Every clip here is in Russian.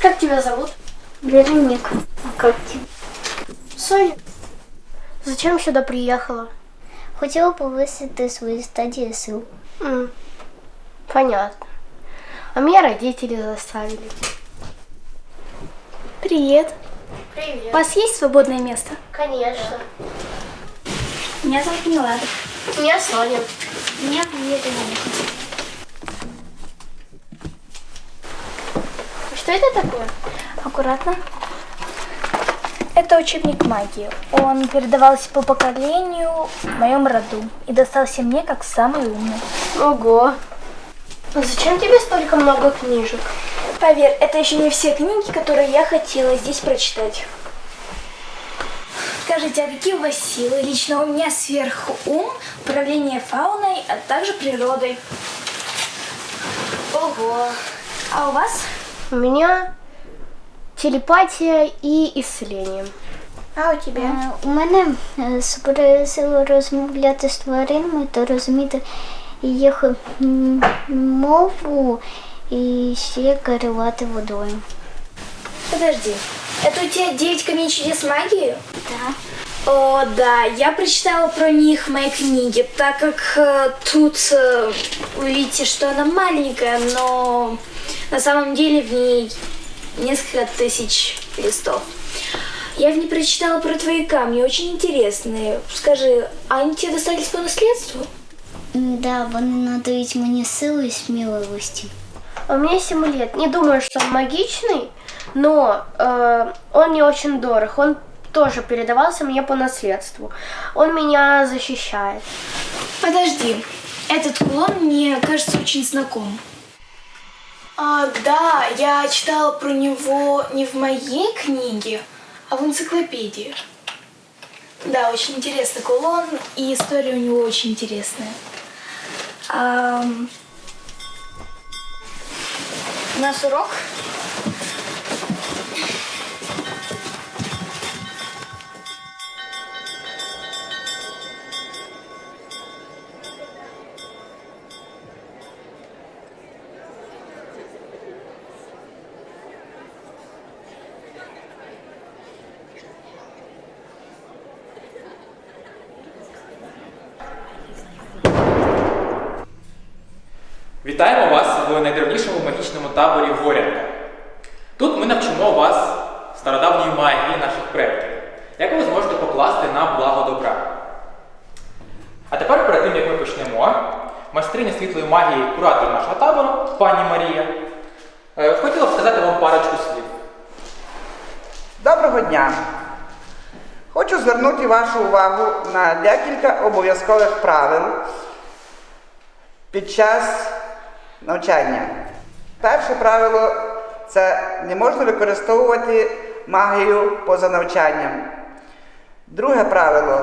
Как тебя зовут? Вероника. А как тебе? Соня. Зачем сюда приехала? Хотіла повисити свої стадії сил. М, Понятно. А меня родители заставили. Привет. Привет. У вас есть свободное место? Конечно. Меня зовут Милада. Меня Соня. Меня Вероника. Что это такое? Аккуратно. Это учебник магии. Он передавался по поколению в моем роду и достался мне как самый умный. Ого. А зачем тебе столько много книжек? Поверь, это еще не все книги, которые я хотела здесь прочитать. Скажите, а какие у вас силы? Лично у меня сверху ум, управление фауной, а также природой. Ого. А у вас? У меня телепатия и исцеление. А у тебя? Е, У мене е, суперсила розмовляти з тваринами та розуміти їх м, мову і ще керувати водою. Подожди, это у тебя 9 камней чудес магии? Так. О, да, я прочитала про них в моей книге, так как э, тут э, вы видите, что она маленькая, но на самом деле в ней несколько тысяч листов. Я в ней прочитала про твои камни, очень интересные. Скажи, а они тебе достались по наследству? М, Да, вони надають мені сили і сміливості. У меня есть амулет. Не думаю, что он магичный, но э, он не очень дорог. Он тоже передавался мне по наследству. Он меня защищает. Подожди, этот кулон мне кажется очень знаком. А, да, я читала про него не в моей книге, а в энциклопедии. Да, очень интересный кулон, и история у него очень интересная. Ам, У нас урок. Вітаємо вас в найдавнішому магічному таборі Горянка. Тут ми навчимо вас стародавньої магії наших предків, яку ви зможете покласти на благо добра. А тепер, перед тим як ми почнемо, майстриня світлої магії, куратор нашого табору, пані Марія, е, хотіла б сказати вам парочку слів. Доброго дня! Хочу звернути вашу увагу на декілька обов'язкових правил під час навчання. Перше правило це не можна використовувати магію поза навчанням. Друге правило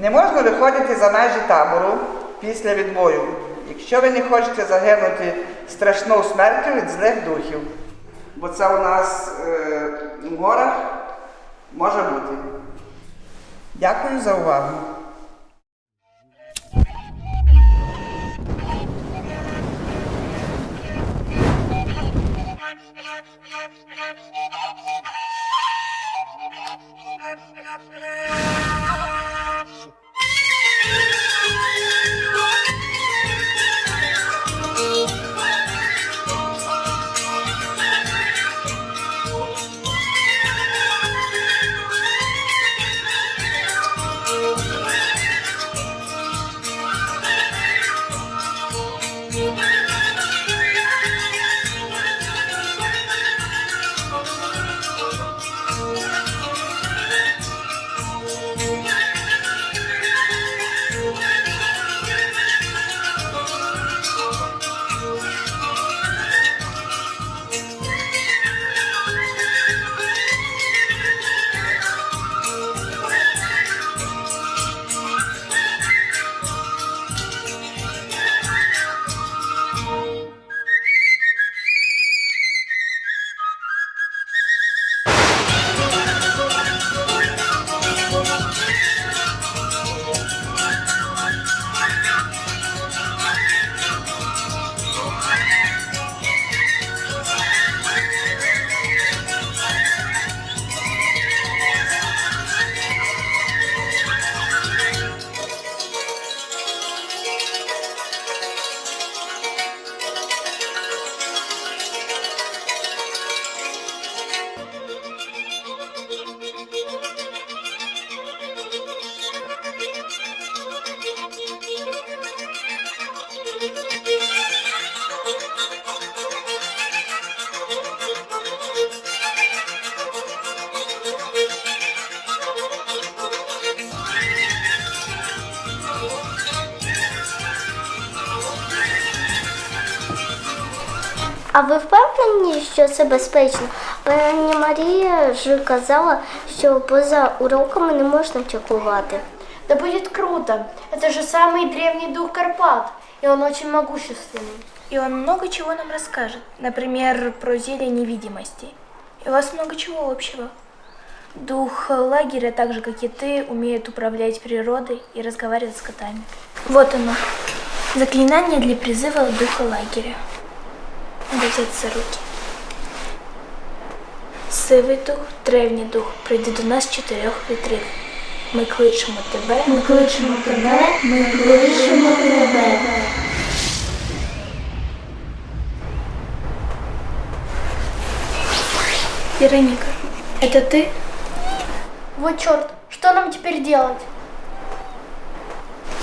не можна виходити за межі табору після відбою, якщо ви не хочете загинути страшною смертю від злих духів. Бо це у нас е, в горах може бути. Дякую за увагу. Thank you. А ви впевнені, що це безпечно? Пані Марія ж казала, що поза уроками не можна чекувати. Да будет круто. Это же самый древний дух Карпат. И он очень могущественный. И он много чего нам расскажет. Например, про зелье невидимости. И у вас много чего общего. Дух лагеря, так же как и ты, умеет управлять природой и разговаривать с котами. Вот оно. Заклинание для призыва духа лагеря. Надо взять за руки. Сивий дух, древній дух, прийди до нас з чотирьох вітрів. Ми кличемо тебе, ми кличемо тебе, ми кличемо тебе. Вероника, это ты? Вот черт, что нам теперь делать?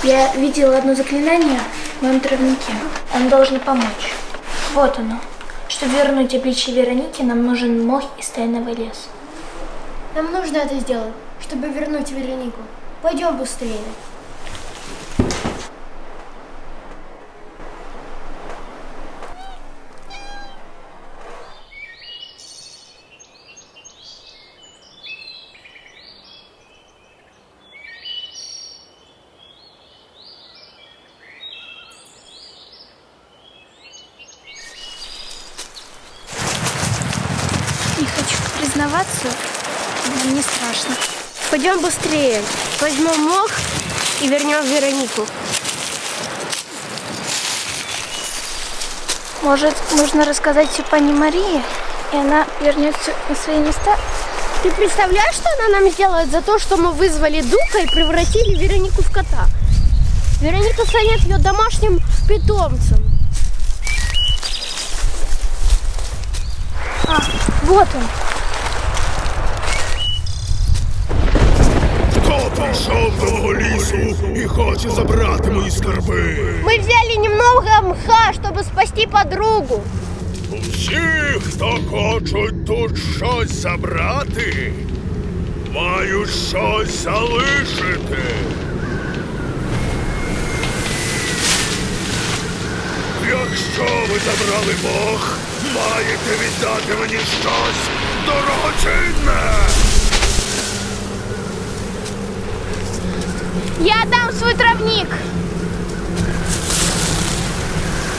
Я видела одно заклинание в моем травнике. Он должен помочь. Вот оно. Чтобы вернуть обличие Вероники, нам нужен мох из тайного леса. Нам нужно это сделать, чтобы вернуть Веронику. Пойдем быстрее. Не хочу признаваться, но мне страшно. Пойдем быстрее. Возьмем мох и вернем Веронику. Может, нужно рассказать все пани Марии, и она вернется на свои места? Ты представляешь, что она нам сделает за то, что мы вызвали духа и превратили Веронику в кота? Вероника станет ее домашним питомцем. А, вот он. До лісу і хоче забрати мої скарби? Мы взяли немного мха, чтобы спасти подругу. Всі, хто хочуть тут щось забрати, мають щось залишити. Якщо ви забрали Бог, маєте віддати мені щось дорогоцінне. Я отдам свой травник.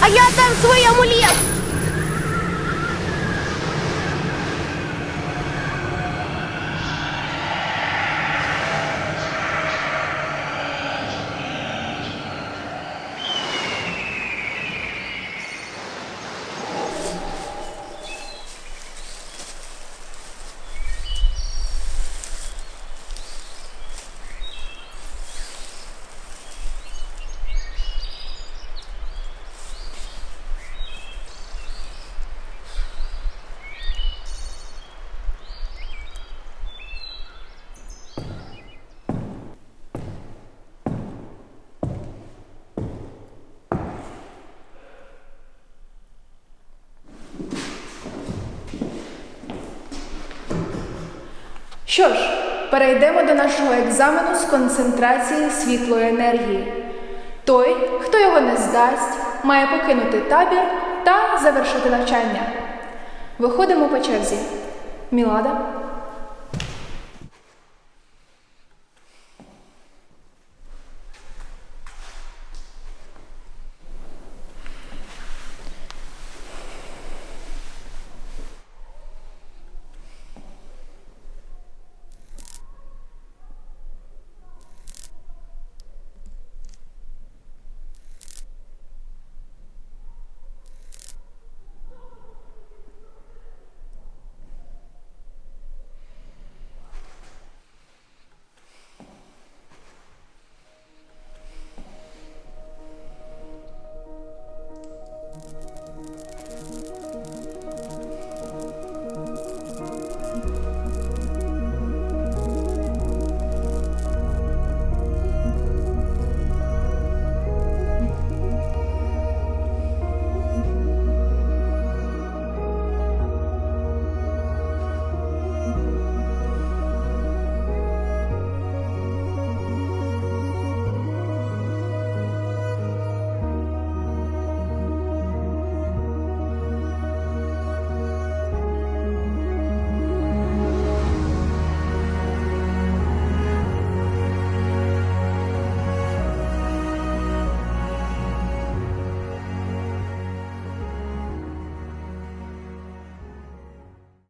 А я отдам свой амулет. Що ж, перейдемо до нашого екзамену з концентрації світлої енергії. Той, хто його не здасть, має покинути табір та завершити навчання. Виходимо по черзі. Мілада,